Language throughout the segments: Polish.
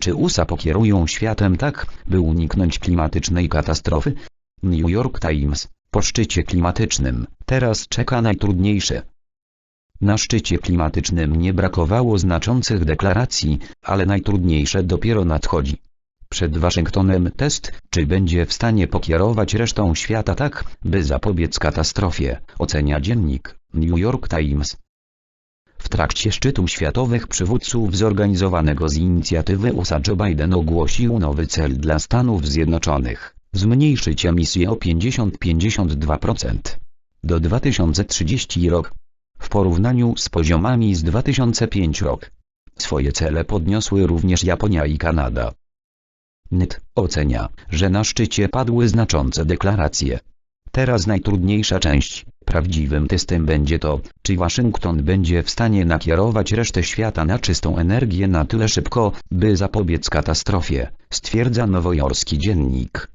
Czy USA pokierują światem tak, by uniknąć klimatycznej katastrofy? New York Times, po szczycie klimatycznym, teraz czeka najtrudniejsze. Na szczycie klimatycznym nie brakowało znaczących deklaracji, ale najtrudniejsze dopiero nadchodzi. Przed Waszyngtonem test, czy będzie w stanie pokierować resztą świata tak, by zapobiec katastrofie, ocenia dziennik New York Times. W trakcie szczytu światowych przywódców zorganizowanego z inicjatywy USA Joe Biden ogłosił nowy cel dla Stanów Zjednoczonych zmniejszyć emisję o 50-52% do 2030 rok w porównaniu z poziomami z 2005 rok. Swoje cele podniosły również Japonia i Kanada. NIT ocenia, że na szczycie padły znaczące deklaracje. Teraz najtrudniejsza część. Prawdziwym testem będzie to, czy Waszyngton będzie w stanie nakierować resztę świata na czystą energię na tyle szybko, by zapobiec katastrofie, stwierdza nowojorski dziennik.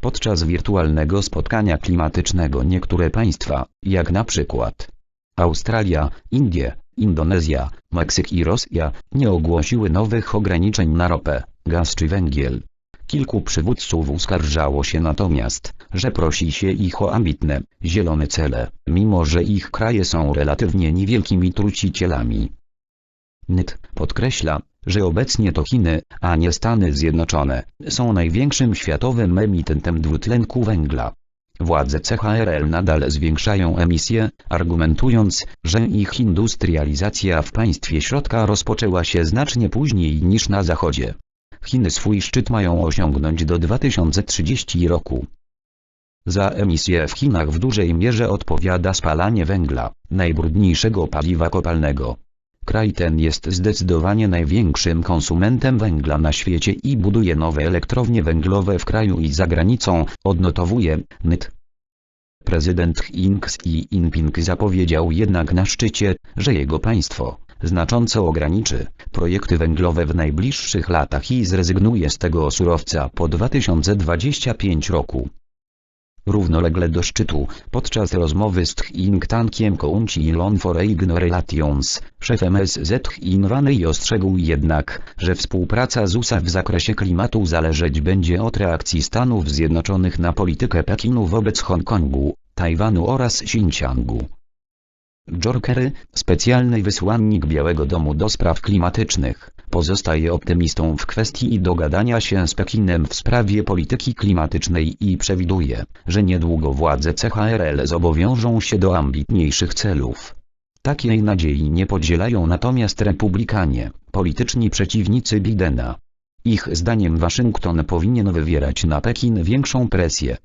Podczas wirtualnego spotkania klimatycznego niektóre państwa, jak na przykład Australia, Indie, Indonezja, Meksyk i Rosja, nie ogłosiły nowych ograniczeń na ropę, gaz czy węgiel. Kilku przywódców uskarżało się natomiast, że prosi się ich o ambitne, zielone cele, mimo że ich kraje są relatywnie niewielkimi trucicielami. NIT podkreśla, że obecnie to Chiny, a nie Stany Zjednoczone, są największym światowym emitentem dwutlenku węgla. Władze CHRL nadal zwiększają emisje, argumentując, że ich industrializacja w państwie środka rozpoczęła się znacznie później niż na zachodzie. Chiny swój szczyt mają osiągnąć do 2030 roku. Za emisję w Chinach w dużej mierze odpowiada spalanie węgla, najbrudniejszego paliwa kopalnego. Kraj ten jest zdecydowanie największym konsumentem węgla na świecie i buduje nowe elektrownie węglowe w kraju i za granicą, odnotowuje NYT. Prezydent Xi Jinping zapowiedział jednak na szczycie, że jego państwo znacząco ograniczy projekty węglowe w najbliższych latach i zrezygnuje z tego surowca po 2025 roku. Równolegle do szczytu, podczas rozmowy z think tankiem Council for Economic Relations, szef MSZ Wanei ostrzegł jednak, że współpraca z USA w zakresie klimatu zależeć będzie od reakcji Stanów Zjednoczonych na politykę Pekinu wobec Hongkongu, Tajwanu oraz Xinjiangu. John Kerry, specjalny wysłannik Białego Domu do spraw klimatycznych, pozostaje optymistą w kwestii dogadania się z Pekinem w sprawie polityki klimatycznej i przewiduje, że niedługo władze CHRL zobowiążą się do ambitniejszych celów. Takiej nadziei nie podzielają natomiast republikanie, polityczni przeciwnicy Bidena. Ich zdaniem Waszyngton powinien wywierać na Pekin większą presję,